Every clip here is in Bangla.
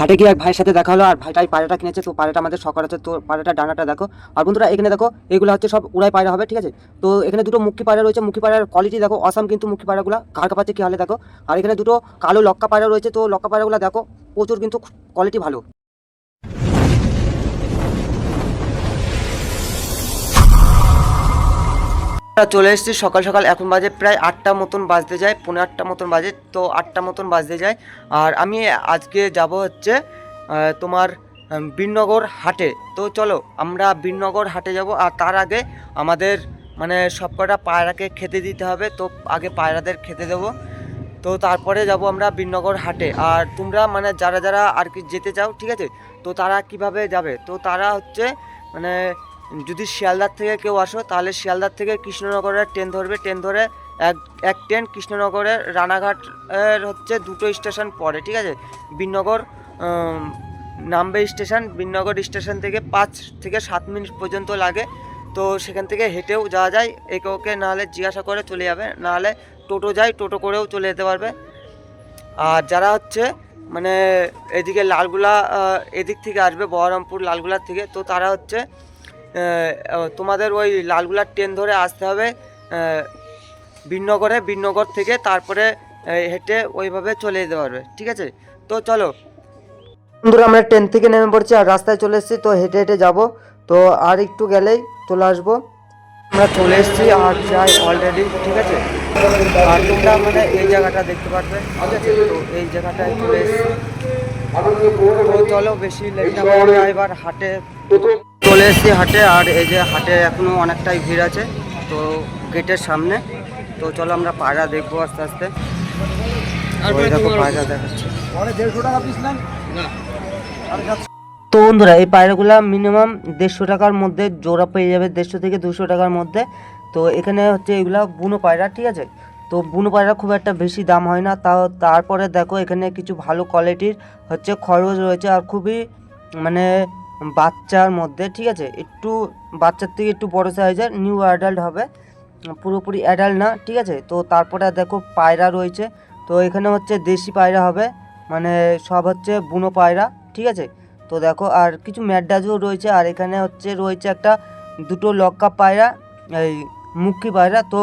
হাটে গিয়ে এক ভাইয়ের সাথে দেখা হলো, আর ভাইটাই পায়রাটা কিনেছে, তো পায়রাটা আমাদের শখ আছে তো পায়রাটা ডানাটা দেখো। আর বন্ধুরা, এখানে দেখো, এগুলো হচ্ছে সব উড়াই পায়রা হবে, ঠিক আছে? তো এখানে দুটো মুখী পায়রা রয়েছে, মুখী পায়রার কোয়ালিটি দেখো অসাম কিন্তু মুখী পায়রাগুলো, কার কাপাচ্ছে কী হলে দেখো। আর এখানে দুটো কালো লক্কা পায়রা রয়েছে, তো লক্কা পায়রাগুলো দেখো, প্রচুর কিন্তু কোয়ালিটি ভালো। চলে এসেছি। সকাল সকাল এখন বাজে প্রায় আটটা মতন বাজতে যায় পনেরো আটটা মতন বাজে, তো আটটা মতন বাজতে যায়। আর আমি আজকে যাব হচ্ছে তোমার বীরনগর হাটে। তো চলো, আমরা বীরনগর হাটে যাব। আর তার আগে আমাদের মানে সবকটা পায়রাকে খেতে দিতে হবে। তো আগে পায়রাদের খেতে দেবো। তো তারপরে যাব আমরা বীরনগর হাটে। আর তোমরা মানে যারা যারা আর কি যেতে চাও, ঠিক আছে? তো তারা কীভাবে যাবে? তো তারা হচ্ছে মানে যদি শিয়ালদার থেকে কেউ আসো তাহলে শিয়ালদার থেকে কৃষ্ণনগরের ট্রেন ধরবে। ট্রেন ধরে এক এক ট্রেন কৃষ্ণনগরের রানাঘাট এর হচ্ছে দুটো স্টেশন পড়ে ঠিক আছে? বীরনগর উম, নামবে স্টেশন বীরনগর স্টেশন থেকে পাঁচ থেকে সাত মিনিট পর্যন্ত লাগে। তো সেখান থেকে হেঁটেও যাওয়া যায়। একে ওকে নাহলে জিজ্ঞাসা করে চলে যাবে নাহলে টোটো যায় টোটো করেও চলে যেতে পারবে। আর যারা হচ্ছে মানে এদিকে লালগুলা এদিক থেকে আসবে বহরমপুর লালগুলার থেকে তো তারা হচ্ছে তোমাদের ওই লালগুলার ট্রেন ধরে আসতে হবে আহ, বীরনগরে বীরনগর থেকে তারপরে হেঁটে ওইভাবে চলে যেতে পারবে ঠিক আছে? তো চলো। বন্ধুরা আমরা ট্রেন থেকে নেমে পড়ছি আর রাস্তায় চলে এসেছি তো হেঁটে হেঁটে যাব। তো আর একটু গেলেই চলে আসব। আমরা চলে এসেছি আর যাই অলরেডি ঠিক আছে? আর তোমরা মানে এই জায়গাটা দেখতে পারবে ঠিক আছে? তো এই জায়গাটায় চলে এসেছি। তো চলো বেশি লেট না এবার হাটে। চলে এসেছি হাটে আর এই যে হাটে এখনও অনেকটাই ভিড় আছে তো গেটের সামনে। তো চলো আমরা পায়রা দেখব আস্তে আস্তে। পায়রা দেখাচ্ছে। তো বন্ধুরা এই পায়রাগুলো মিনিমাম দেড়শো টাকার মধ্যে জোড়া পেয়ে যাবে দেড়শো থেকে দুশো টাকার মধ্যে। তো এখানে হচ্ছে এগুলা বুনো পায়রা ঠিক আছে? তো বুনো পায়রা খুব একটা বেশি দাম হয় না। তাও তারপরে দেখো এখানে কিছু ভালো কোয়ালিটির হচ্ছে খরচ রয়েছে আর খুবই মানে বাচ্চার মধ্যে, ঠিক আছে? একটু বাচ্চার থেকে একটু বড় সাইজের নিউ অ্যাডাল্ট হবে। পুরোপুরি অ্যাডাল্ট না, ঠিক আছে? তো তারপরে দেখো পায়রা রয়েছে। তো এখানে হচ্ছে দেশি পায়রা হবে। মানে সব হচ্ছে বুনো পায়রা, ঠিক আছে? তো দেখো, আর কিছু ম্যাডাজও রয়েছে। আর এখানে হচ্ছে রয়েছে একটা দুটো লক্কা পায়রা, এই মুখী পায়রা। তো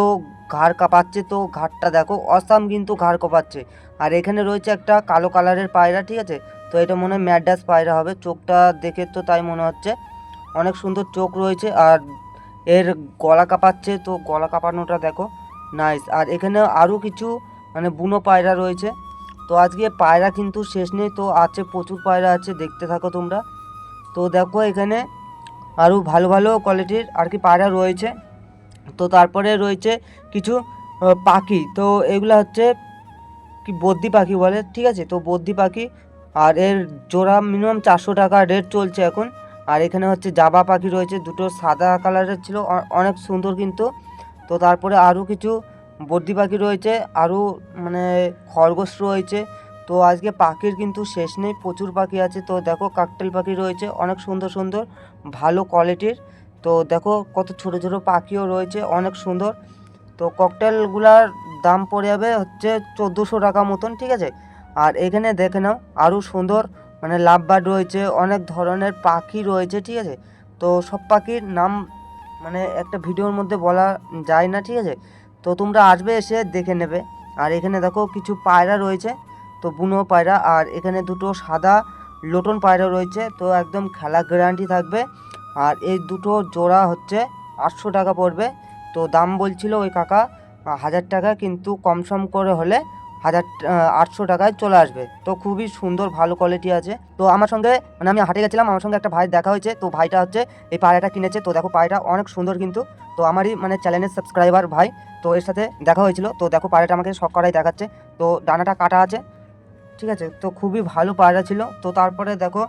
ঘাড় কাঁপাচ্ছে, তো ঘাড়টা দেখো, অসাম কিন্তু ঘাড় কাঁপাচ্ছে। আর এখানে রয়েছে একটা কালো কালারের পায়রা, ঠিক আছে? তো এটা মনে হয় ম্যাডাস পায়রা হবে। চোখটা দেখে তো তাই মনে হচ্ছে। অনেক সুন্দর চোখ রয়েছে আর এর গলা কাঁপাচ্ছে তো গলা কাঁপানোটা দেখো। নাইস আর এখানে আরও কিছু মানে বুনো পায়রা রয়েছে। তো আজকে পায়রা কিন্তু শেষ নেই, তো আছে, প্রচুর পায়রা আছে, দেখতে থাকো তোমরা। তো দেখো এখানে আরও ভালো ভালো কোয়ালিটির আর কি পায়রা রয়েছে। তো তারপরে রয়েছে কিছু পাখি। তো এগুলো হচ্ছে কি বদ্যি পাখি বলে? ঠিক আছে? তো বদ্যি পাখি আর এর জোড়া মিনিমাম চারশো টাকা রেট চলছে এখন। আর এখানে হচ্ছে জাবা পাখি রয়েছে, দুটো সাদা কালারের ছিল অনেক সুন্দর কিন্তু। তো তারপরে আরও কিছু বদ্যি পাখি রয়েছে, আরও মানে খরগোশ রয়েছে। তো আজকে পাখির কিন্তু শেষ নেই, প্রচুর পাখি আছে। তো দেখো কাকটেল পাখি রয়েছে, অনেক সুন্দর সুন্দর, ভালো কোয়ালিটির তো দেখো কত ছোট ছোট পাখিও রয়েছে, অনেক সুন্দর। তো ককটেলগুলার দাম পড়ে যাবে হচ্ছে চোদ্দোশো টাকা মতন, ঠিক আছে? আর এখানে দেখে নাও আরও সুন্দর মানে লাভ বার্ড রয়েছে, অনেক ধরনের পাখি রয়েছে, ঠিক আছে? তো সব পাখির নাম মানে একটা ভিডিওর মধ্যে বলা যায় না, ঠিক আছে? তো তোমরা আসবে এসে দেখে নেবে। আর এখানে দেখো কিছু পায়রা রয়েছে, তো বুনো পায়রা, আর এখানে দুটো সাদা লোটন পায়রা রয়েছে, তো একদম খেলা গ্যারান্টি থাকবে। আর এই দুটো জোড়া হচ্ছে আটশো টাকা পড়বে, তো দাম বলছিল ওই কাকা হাজার টাকা, কিন্তু কম সম করে হলে হাজার আটশো টাকায় চলে আসবে। তো খুবই সুন্দর, ভালো কোয়ালিটি আছে। তো আমার সঙ্গে মানে আমি হাটে গেছিলাম, আমার সঙ্গে একটা ভাই দেখা হয়েছে। তো ভাইটা হচ্ছে এই পায়রাটা কিনেছে। তো দেখো পায়রাটা অনেক সুন্দর কিন্তু। তো আমারই মানে চ্যানেলের সাবস্ক্রাইবার ভাই, তো এর সাথে দেখা হয়েছিল। তো দেখো পায়রাটা আমাকে সব করাই দেখাচ্ছে। তো ডানাটা কাটা আছে। ঠিক আছে? তো খুবই ভালো পায়রা ছিল। তো তারপরে দেখো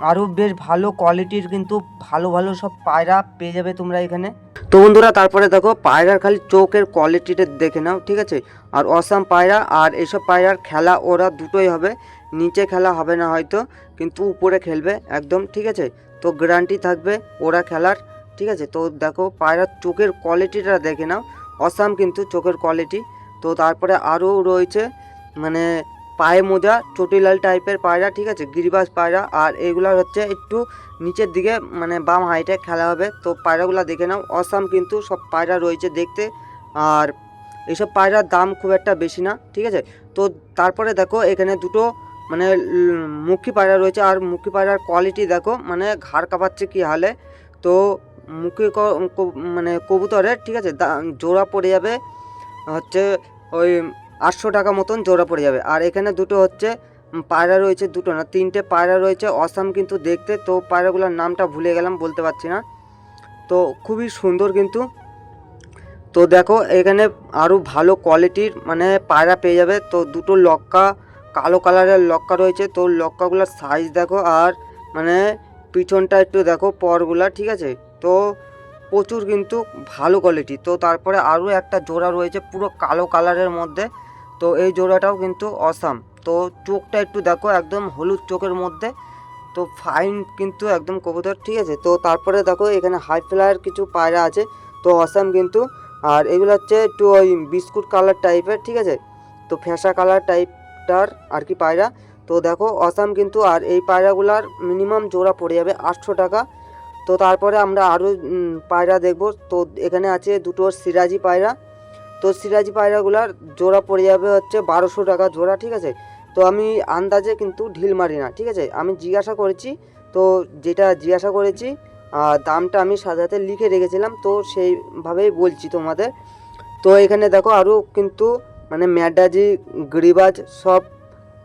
আরও বেশ ভালো কোয়ালিটির কিন্তু ভালো ভালো সব পায়রা পেয়ে যাবে তোমরা এখানে। তো বন্ধুরা, তারপরে দেখো, পায়রার খালি চোখের কোয়ালিটিটা দেখে নাও, ঠিক আছে? আর অসাম পায়রা আর এইসব পায়রার খেলা ওরা দুটোই হবে। নিচে খেলা হবে না হয়তো, কিন্তু উপরে খেলবে একদম, ঠিক আছে? তো গ্যারান্টি থাকবে ওরা খেলার, ঠিক আছে? তো দেখো, পায়রার চোখের কোয়ালিটিটা দেখে নাও। অসাম কিন্তু চোখের কোয়ালিটি তো তারপরে আরও রয়েছে মানে পায়ে মোজা চটিলাল টাইপের পায়রা, ঠিক আছে? গিরিবাস পায়রা, আর এগুলার হচ্ছে একটু নিচের দিকে মানে বাম হাইটে খেলা হবে। তো পায়রাগুলো দেখে নাও, অসাম কিন্তু সব পায়রা রয়েছে দেখতে। আর এইসব পায়রার দাম খুব একটা বেশি না, ঠিক আছে? তো তারপরে দেখো, এখানে দুটো মানে মুখী পায়রা রয়েছে। আর মুখী পায়রার কোয়ালিটি দেখো মানে ঘাড় কাঁপাচ্ছে কি হালে। তো মুখী মানে কবুতরের, ঠিক আছে জোড়া পড়ে যাবে, হচ্ছে ওই আটশো টাকা মতন জোড়া পড়ে যাবে। আর এখানে দুটো হচ্ছে পায়রা রয়েছে দুটো না, তিনটে পায়রা রয়েছে। অসাম কিন্তু দেখতে, তো পায়রাগুলোর নামটা ভুলে গেলাম, বলতে পারছি না। তো খুবই সুন্দর কিন্তু। তো দেখো, এখানে আরও ভালো কোয়ালিটির মানে পায়রা পেয়ে যাবে। তো দুটো লক্কা, কালো কালারের লক্কা রয়েছে। তো লক্কাগুলোর সাইজ দেখো, আর মানে পিছনটা একটু দেখো, পরগুলা, ঠিক আছে? তো প্রচুর কিন্তু ভালো কোয়ালিটি তো তারপরে আরও একটা জোড়া রয়েছে পুরো কালো কালারের মধ্যে। তো এই জোড়াটাও কিন্তু অসাম তো চোখটা একটু দেখো, একদম হলুদ চোখের মধ্যে। তো ফাইন কিন্তু একদম কবুতর, ঠিক আছে? তো তারপরে দেখো, এখানে হাই ফ্লায়ার কিছু পায়রা আছে, তো অসাম কিন্তু। আর এগুলো হচ্ছে একটু ওই বিস্কুট কালার টাইপের ঠিক আছে? তো ফ্যাসা কালার টাইপটার আর কি পায়রা। তো দেখো অসাম কিন্তু। আর এই পায়রাগুলার মিনিমাম জোড়া পড়ে যাবে আটশো টাকা। তো তারপরে আমরা আরও পায়রা দেখব। তো এখানে আছে দুটো সিরাজি পায়রা। তো সিরাজি পায়রাগুলার জোড়া পড়ে যাবে হচ্ছে বারোশো টাকা জোড়া, ঠিক আছে? তো আমি আন্দাজে কিন্তু ঢিল মারি না, ঠিক আছে? আমি জিজ্ঞাসা করেছি, তো যেটা জিজ্ঞাসা করেছি দামটা আমি সাজাতে লিখে রেখেছিলাম, তো সেইভাবেই বলছি তোমাদের। তো এখানে দেখো আরও কিন্তু মানে ম্যাডাজি, গিরিবাজ সব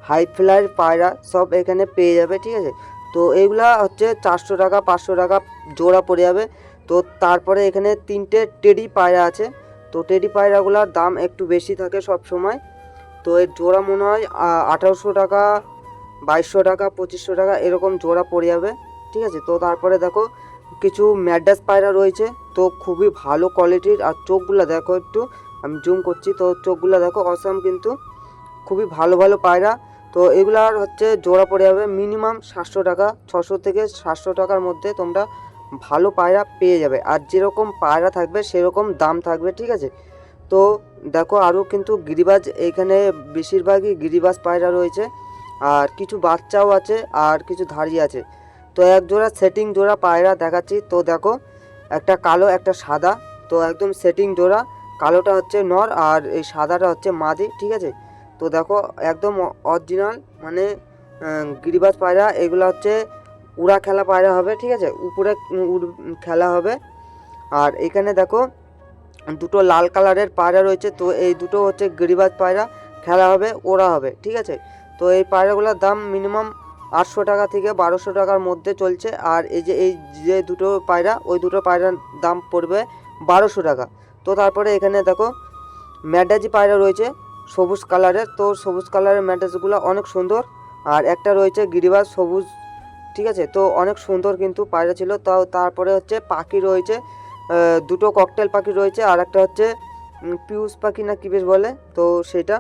হাই ফ্লাইয়ের পায়রা সব এখানে পেয়ে যাবে, ঠিক আছে? তো এইগুলা হচ্ছে চারশো টাকা, পাঁচশো টাকা জোড়া পড়ে যাবে। তো তারপরে এখানে তিনটে টেডি পায়রা আছে। তো টেডি পায়রাগুলোর দাম একটু বেশি থাকে সব সময়। তো এর জোড়া মনে হয় আঠারোশো টাকা, বাইশশো টাকা, পঁচিশশো টাকা এরকম জোড়া পড়ে যাবে। ঠিক আছে? তো তারপরে দেখো, কিছু ম্যাডাস পায়রা রয়েছে। তো খুবই ভালো কোয়ালিটির আর চোখগুলো দেখো একটু। আমি জুম করছি, তো চোখগুলো দেখো অসাম কিন্তু। খুবই ভালো ভালো পায়রা। তো এগুলার হচ্ছে জোড়া পড়ে যাবে মিনিমাম সাতশো টাকা, ছশো থেকে সাতশো টাকার মধ্যে তোমরা ভালো পায়রা পেয়ে যাবে। আর যেরকম পায়রা থাকবে সেরকম দাম থাকবে, ঠিক আছে? তো দেখো আরও কিন্তু গিরিবাজ এইখানে বেশিরভাগই গিরিবাজ পায়রা রয়েছে। আর কিছু বাচ্চাও আছে আর কিছু ধাড়ি আছে। তো এক জোড়া সেটিং জোড়া পায়রা দেখাচ্ছি। তো দেখো, একটা কালো, একটা সাদা। তো একদম সেটিং জোড়া, কালোটা হচ্ছে নর আর এই সাদাটা হচ্ছে মাদি, ঠিক আছে? তো দেখো, একদম অরিজিনাল মানে গিরিবাজ পায়রা, এগুলো হচ্ছে উড়া খেলা পায়রা হবে, ঠিক আছে? উপরে খেলা হবে। আর এখানে দেখো, দুটো লাল কালারের পায়রা রয়েছে, তো এই দুটো হচ্ছে গিরিবাজ পায়রা, খেলা হবে ওরা হবে, ঠিক আছে? তো এই পায়রাগুলোর দাম মিনিমাম আটশো টাকা থেকে বারোশো টাকার মধ্যে চলছে, আর এই যে এই যে দুটো পায়রা, ওই দুটো পায়রার দাম পড়বে বারোশো টাকা। তো তারপরে এখানে দেখো, ম্যাডাজি পায়রা রয়েছে সবুজ কালারের। তো সবুজ কালারের ম্যাডাজগুলো অনেক সুন্দর। আর একটা রয়েছে গিরিবাজ সবুজ, ঠিক আছে? তো অনেক সুন্দর কিন্তু পায়রা ছিল। তাও তারপরে হচ্ছে পাখি রয়েছে। দুটো ককটেল পাখি রয়েছে আর একটা হচ্ছে পিউস পাখি না কি বেশ বলে? তো সেটা।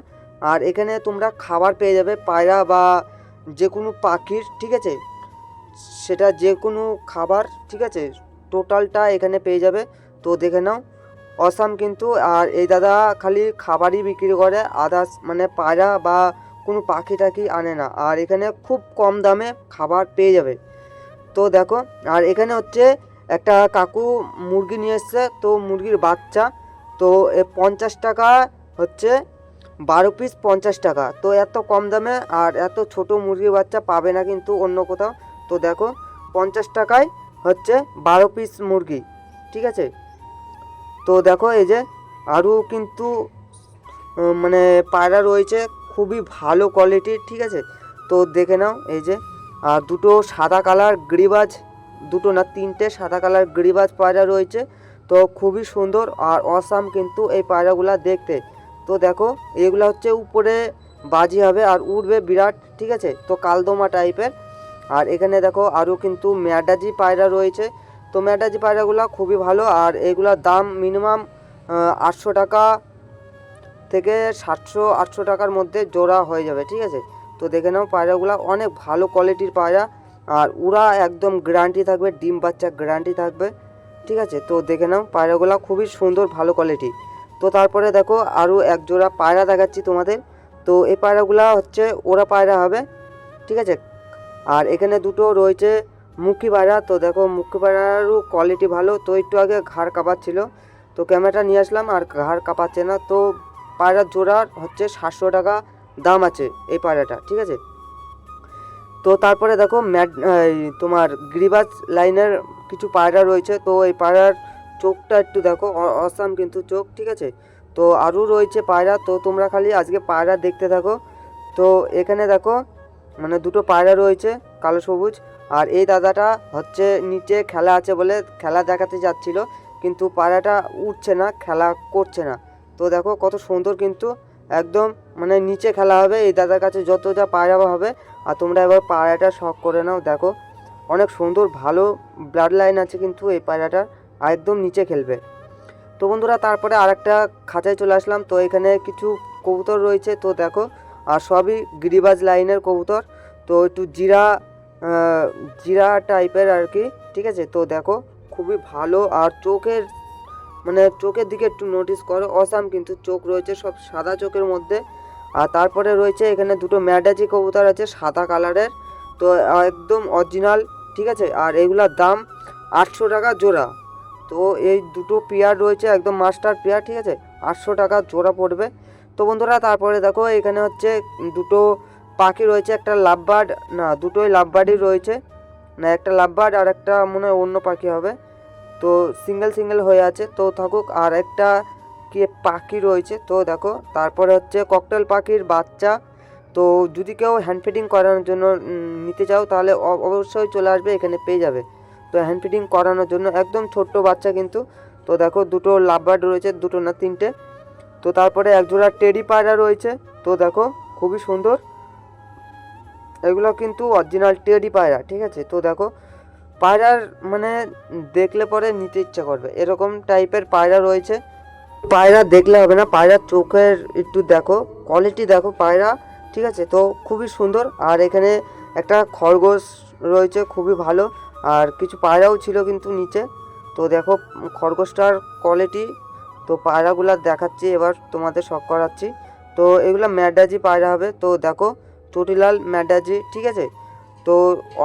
আর এখানে তোমরা খাবার পেয়ে যাবে পায়রা বা যে কোনো পাখির, ঠিক আছে? সেটা যে কোনো খাবার, ঠিক আছে? টোটালটা এখানে পেয়ে যাবে। তো দেখে নাও। অসাম কিন্তু, আর এই দাদা খালি খাবারই বিক্রি করে আদার্স মানে পায়রা বা কোনো পাখি টাখি আনে না। আর এখানে খুব কম দামে খাবার পেয়ে যাবে। তো দেখো, আর এখানে হচ্ছে একটা কাকু মুরগি নিয়ে এসছে, তো মুরগির বাচ্চা, তো এ পঞ্চাশ টাকা হচ্ছে বারো পিস পঞ্চাশ টাকা। তো এত কম দামে আর এত ছোট মুরগির বাচ্চা পাবে না কিন্তু অন্য কোথাও। তো দেখো, পঞ্চাশ টাকায় হচ্ছে বারো পিস মুরগি, ঠিক আছে? তো দেখো এই যে আরও কিন্তু মানে পায়রা রয়েছে, খুবই ভালো কোয়ালিটির ঠিক আছে? তো দেখে নাও এই যে, আর দুটো সাদা কালার গিরিবাজ দুটো না, তিনটে সাদা কালার গিরিবাজ পায়রা রয়েছে, তো খুবই সুন্দর আর অসাম কিন্তু এই পায়রাগুলো দেখতে। তো দেখো, এগুলো হচ্ছে উপরে বাজি হবে আর উড়বে বিরাট, ঠিক আছে? তো কালদমা টাইপের আর এখানে দেখো আরও কিন্তু ম্যাডাজি পায়রা রয়েছে তো ম্যাডাজি পায়রাগুলো খুবই ভালো, আর এগুলোর দাম মিনিমাম আটশো টাকা থেকে সাতশো, আটশো টাকার মধ্যে জোড়া হয়ে যাবে, ঠিক আছে? তো দেখে নাও পায়রাগুলো অনেক ভালো কোয়ালিটির পায়রা, আর উড়া একদম গ্যারান্টি থাকবে, ডিম বাচ্চা গ্যারান্টি থাকবে, ঠিক আছে? তো দেখে নাও পায়রাগুলো খুবই সুন্দর, ভালো কোয়ালিটি তো তারপরে দেখো আরও এক জোড়া পায়রা দেখাচ্ছি তোমাদের। তো এই পায়রাগুলো হচ্ছে ওরা পায়রা হবে, ঠিক আছে? আর এখানে দুটো রয়েছে মুখী পায়রা তো দেখো মুখী পায়রারও কোয়ালিটি ভালো। তো একটু আগে ঘাড় কাঁপাচ্ছিল। তো ক্যামেরাটা নিয়ে আসলাম, আর ঘাড় কাঁপাচ্ছে না। তো পায়রার জোড়ার হচ্ছে সাতশো টাকা দাম আছে এই পায়রাটা, ঠিক আছে? তো তারপরে দেখো এই তোমার গ্রিবাজ লাইনের কিছু পায়রা রয়েছে। তো এই পায়রার চোখটা একটু দেখো অসাম কিন্তু চোখ, ঠিক আছে? তো আরও রয়েছে পায়রা, তো তোমরা খালি আজকে পায়রা দেখতে থাকো। তো এখানে দেখো মানে দুটো পায়রা রয়েছে, কালো সবুজ। আর এই দাদাটা হচ্ছে নিচে খেলা আছে বলে খেলা দেখাতে যাচ্ছিল, কিন্তু পায়রাটা উঠছে না, খেলা করছে না। তো দেখো কত সুন্দর কিন্তু একদম মানে নিচে খেলা হবে, এই দাদার কাছে যত যা পায়রা হবে, আর তোমরা এবার পায়রাটা শখ করে নাও, দেখো। অনেক সুন্দর, ভালো ব্লাড লাইন আছে কিন্তু এই পায়রাটা একদম নিচে খেলবে। তো বন্ধুরা, তারপরে আরেকটা খাঁচায় চলে আসলাম, তো এখানে কিছু কবুতর রয়েছে, তো দেখো। আর সবই গিরিবাজ লাইনের কবুতর, তো একটু জিরা জিরা টাইপের আর কি, ঠিক আছে? তো দেখো, খুবই ভালো। আর চোখের মানে চোখের দিকে একটু নোটিস করো, অসাম কিন্তু চোখ রয়েছে সব সাদা চোখের মধ্যে। আর তারপরে রয়েছে এখানে দুটো ম্যাডাজি কবুতর আছে, সাদা কালারের। তো একদম অরিজিনাল ঠিক আছে? আর এগুলার দাম আটশো টাকা জোড়া। তো এই দুটো পেয়ার রয়েছে, একদম মাস্টার পেয়ার ঠিক আছে? আটশো টাকা জোড়া পড়বে। তো বন্ধুরা, তারপরে দেখো, এখানে হচ্ছে দুটো পাখি রয়েছে একটা লাভবার্ড না, দুটোই লাভবার্ডই রয়েছে। না, একটা লাভবার্ড আর একটা মনে হয় অন্য পাখি হবে। তো সিঙ্গেল সিঙ্গেল হয়ে আছে, তো থাকুক। আর একটা কি পাখি রয়েছে, তো দেখো, তারপরে হচ্ছে ককটেল পাখির বাচ্চা। তো যদি কেউ হ্যান্ড ফিডিং করানোর জন্য নিতে চাও, তাহলে অবশ্যই চলে আসবে, এখানে পেয়ে যাবে। তো হ্যান্ড ফিডিং করানোর জন্য একদম ছোট্ট বাচ্চা কিন্তু। তো দেখো, দুটো লাভবার্ড রয়েছে, দুটো না তিনটে। তো তারপরে একজোড়া টেডি পায়রা রয়েছে, তো দেখো, খুবই সুন্দর। এগুলো কিন্তু অরিজিনাল টেডি পায়রা, ঠিক আছে? তো দেখো, পায়রার মানে দেখলে পরে নিতে ইচ্ছা করবে। এরকম টাইপের পায়রা রয়েছে। পায়রা দেখলে হবে না পায়রার চোখের একটু দেখো কোয়ালিটি দেখো পায়রা, ঠিক আছে? তো খুবই সুন্দর। আর এখানে একটা খরগোশ রয়েছে, খুবই ভালো। আর কিছু পায়রাও ছিল কিন্তু নিচে। তো দেখো, খরগোশটার কোয়ালিটি তো পায়রাগুলো দেখাচ্ছি, এবার তোমাদের শখ করাচ্ছি। তো এগুলো ম্যাডাজি পায়রা হবে। তো দেখো চটিলাল ম্যাডাজি, ঠিক আছে? তো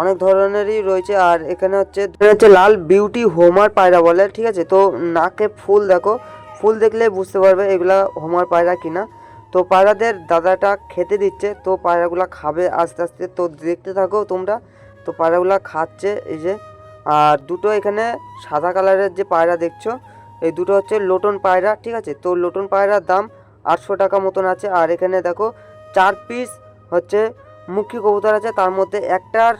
অনেক ধরনেরই রয়েছে, আর এখানে হচ্ছে হচ্ছে লাল বিউটি হোমার পায়রা বলে, ঠিক আছে? তো নাকে ফুল দেখো, ফুল দেখলে বুঝতে পারবে এগুলা হোমার পায়রা কিনা। তো পায়রাদের দাদাটা খেতে দিচ্ছে, তো পায়রাগুলা খাবে আস্তে আস্তে। তো দেখতে থাকো তোমরা, তো পায়রাগুলা খাচ্ছে, এই যে। আর দুটো এখানে সাদা কালারের যে পায়রা দেখছ, এই দুটো হচ্ছে লোটন পায়রা, ঠিক আছে? তো লোটন পায়রার দাম আটশো টাকা মতন আছে, আর এখানে দেখো, চার পিস হচ্ছে মুখী কবুতর আছে, তার মধ্যে একটার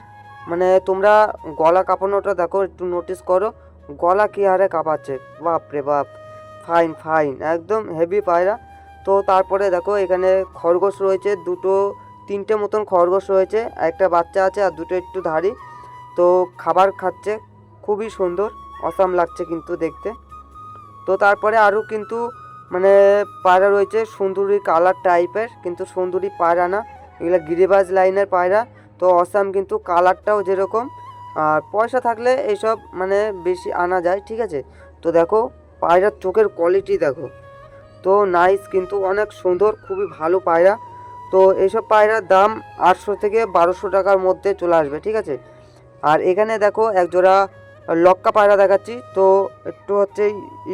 মানে তোমরা গলা কাঁপানোটা দেখো, একটু নোটিস করো, গলা কি হারে কাঁপাচ্ছে? বাপ রে বাপ ফাইন ফাইন একদম হেভি পায়রা। তো তারপরে দেখো, এখানে খরগোশ রয়েছে, দুটো, তিনটে মতন খরগোশ রয়েছে, একটা বাচ্চা আছে আর দুটো একটু ধাড়ি। তো খাবার খাচ্ছে, খুবই সুন্দর অসাম লাগছে কিন্তু দেখতে। তো তারপরে আরও কিন্তু মানে পায়রা রয়েছে, সুন্দরী কালার টাইপের কিন্তু সুন্দরী পায়রা না। এগুলো গিরিবাজ লাইনের পায়রা। তো অসাম কিন্তু কালারটাও যেরকম, আর পয়সা থাকলে এইসব মানে বেশি আনা যায়, ঠিক আছে? তো দেখো, পায়রার চোখের কোয়ালিটি দেখো। তো নাইস কিন্তু অনেক সুন্দর, খুবই ভালো পায়রা। তো এইসব পায়রার দাম আটশো থেকে বারোশো টাকার মধ্যে চলে আসবে, ঠিক আছে? আর এখানে দেখো এক জোড়া লক্কা পায়রা দেখাচ্ছি। তো একটু হচ্ছে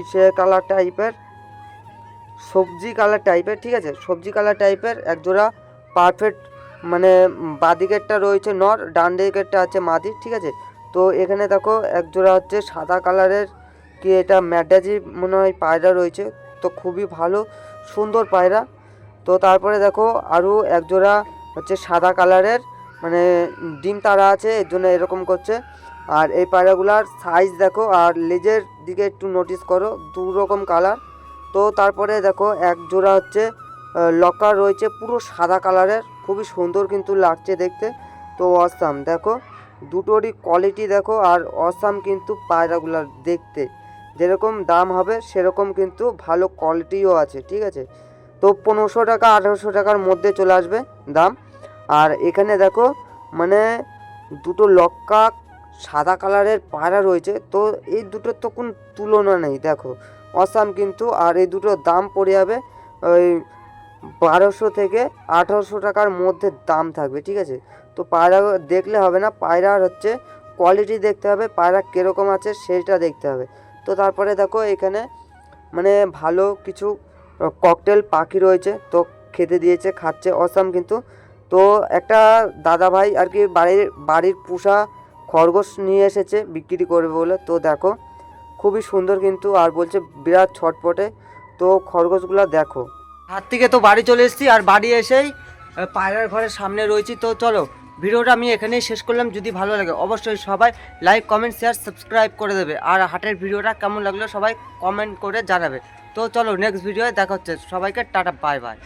ইসে কালার টাইপের সবজি কালার টাইপের ঠিক আছে? সবজি কালার টাইপের এক জোড়া পারফেক্ট মানে বাদিকেরটা রয়েছে নর ডান দিকেরটা আছে মাদি, ঠিক আছে? তো এখানে দেখো এক জোড়া হচ্ছে সাদা কালারের কি এটা ম্যাডাজি মনে হয় পায়রা রয়েছে, তো খুবই ভালো, সুন্দর পায়রা। তো তারপরে দেখো আরও এক জোড়া হচ্ছে সাদা কালারের মানে ডিম তারা আছে, এর জন্য এরকম করছে। আর এই পায়রাগুলার সাইজ দেখো, আর লেজের দিকে একটু নোটিস করো, দু রকম কালার তো তারপরে দেখো এক জোড়া হচ্ছে লকার রয়েছে পুরো সাদা কালারের। খুবই সুন্দর কিন্তু লাগছে দেখতে। তো অসাম, দেখো, দুটোরই কোয়ালিটি দেখো, আর অসাম কিন্তু পায়রাগুলার দেখতে। যেরকম দাম হবে, সেরকম কিন্তু ভালো কোয়ালিটিও আছে, ঠিক আছে? তো পনেরোশো টাকা, আঠারোশো টাকার মধ্যে চলে আসবে দাম। আর এখানে দেখো মানে দুটো লক্কা সাদা কালারের পায়রা রয়েছে। তো এই দুটোর তো কোনো তুলনা নেই, দেখো। অসাম কিন্তু, আর এই দুটোর দাম পড়ে যাবে ওই বারোশো থেকে আঠারোশো টাকার মধ্যে দাম থাকবে, ঠিক আছে? তো পায়রা দেখলে হবে না, পায়রার হচ্ছে কোয়ালিটি দেখতে হবে, পায়রা কীরকম আছে সেইটা দেখতে হবে। তো তারপরে দেখো এখানে মানে ভালো কিছু ককটেল পাখি রয়েছে, তো খেতে দিয়েছে, খাচ্ছে অসাম কিন্তু। তো একটা দাদা ভাই আর কি বাড়ির বাড়ির পুষা খরগোশ নিয়ে এসেছে, বিক্রি করবে বলে। তো দেখো, খুবই সুন্দর কিন্তু, আর বলছে বিরাট ছটপটে। তো খরগোশগুলো দেখো। হাত থেকে তো বাড়ি চলে এসেছি, আর বাড়ি এসেই পায়রার ঘরের সামনে রয়েছি। তো চলো, ভিডিওটা আমি এখানেই শেষ করলাম, যদি ভালো লাগে অবশ্যই সবাই লাইক কমেন্ট শেয়ার সাবস্ক্রাইব করে দেবে। আর হাটের ভিডিওটা কেমন লাগল সবাই কমেন্ট করে জানাবে। তো চলো নেক্সট ভিডিওয়ে দেখা হচ্ছে। সবাইকে টাটা বাই বাই